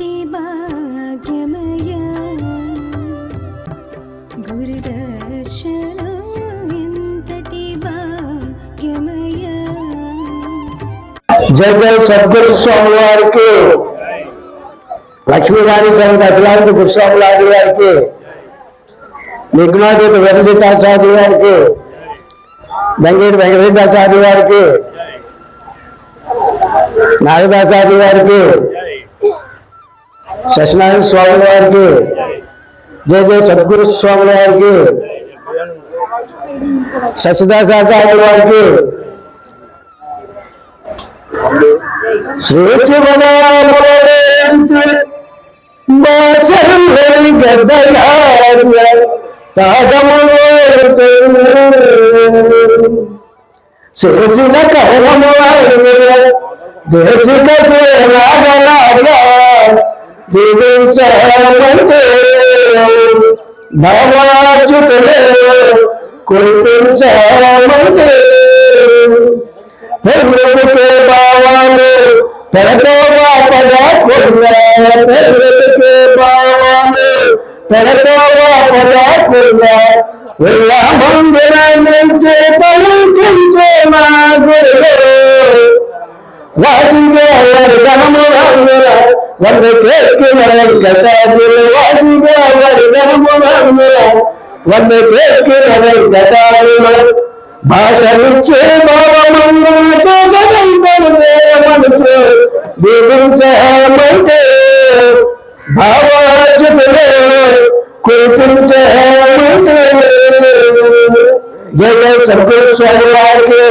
స్థుతి భాగ్యమయా గురుదర్శనం ఎంతటి భాగ్యమయా. జగన్ సద్గురు స్వామి వారికి లక్ష్మీనారాయణ స్వామి దశలాంతి గురుస్వామిలాడి గారికి విఘ్నాధిత వెంకటాచార్య గారికి దంగేటి వెంకటేటాచార్య గారికి నాగదాచార్య గారికి సత్యనారాయణ స్వామి వారికి జయ జయ సద్గురు స్వామి వారికి శశిదాసాచార్య వారికి శ్రీ శివరాములే బాసరి గద్దలార్య కవలము దేశిక దీవించమంటే భవాచుతులే కురిపించమంటే పెరుగుకే భావాలు పెరతో బాపగా కుర్రా పెరుగుకే భావాలు పెరతో బాపగా కుర్రా వెళ్ళ మందిరం నుంచి పలుకించే మా గురువు వాసిగా వరదనము రంగుల భాషనిచ్చే వేరమనుకు దీవించమంటే భావాచుతులే కురిపించమంటే జయ సద్గురు స్వామి వారికి.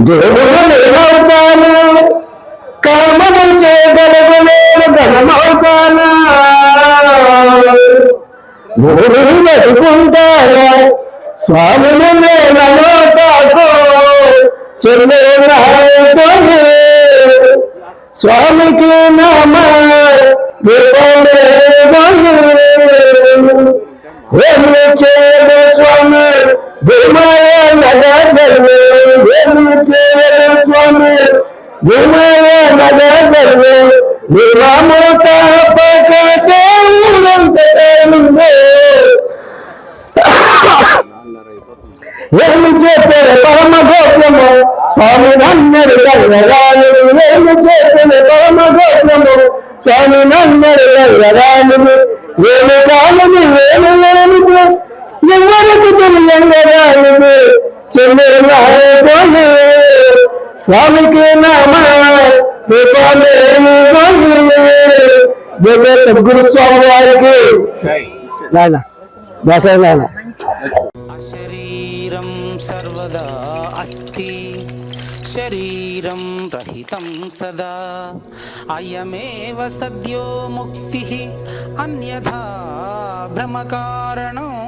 దేవుడు నేనవుతాను కర్మము చేయగలుగు నేను ఘనమవుతాను గురువు వెతుకుంటాను స్వామిని నేనవుతాకు చెల్లెనాయకుడు స్వామికి నామ ఏమి చేయదు స్వామి భీమయ భీమయ నగర్వే విరాము తప్పక చేయునంత ఏమి చెప్పే పరమ గోత్రము స్వామి నన్నడు కల్లగాను ఏమి చెప్పే పరమ గోత్రము స్వామి నన్నడు కల్లగాను ఏమి కాలని ఏమి లేనిది ఎవరికి తెలియంగరానిది చెల్లి నాయకులు స్వామికి జగ సద్గురు స్వామి వారికి నాయన దాసరి నాయన. అశరీరం సర్వదా అస్తి. శరీరం రహితం సదా. అయమేవ సద్యో ముక్తి. అన్యథా భ్రమకారణం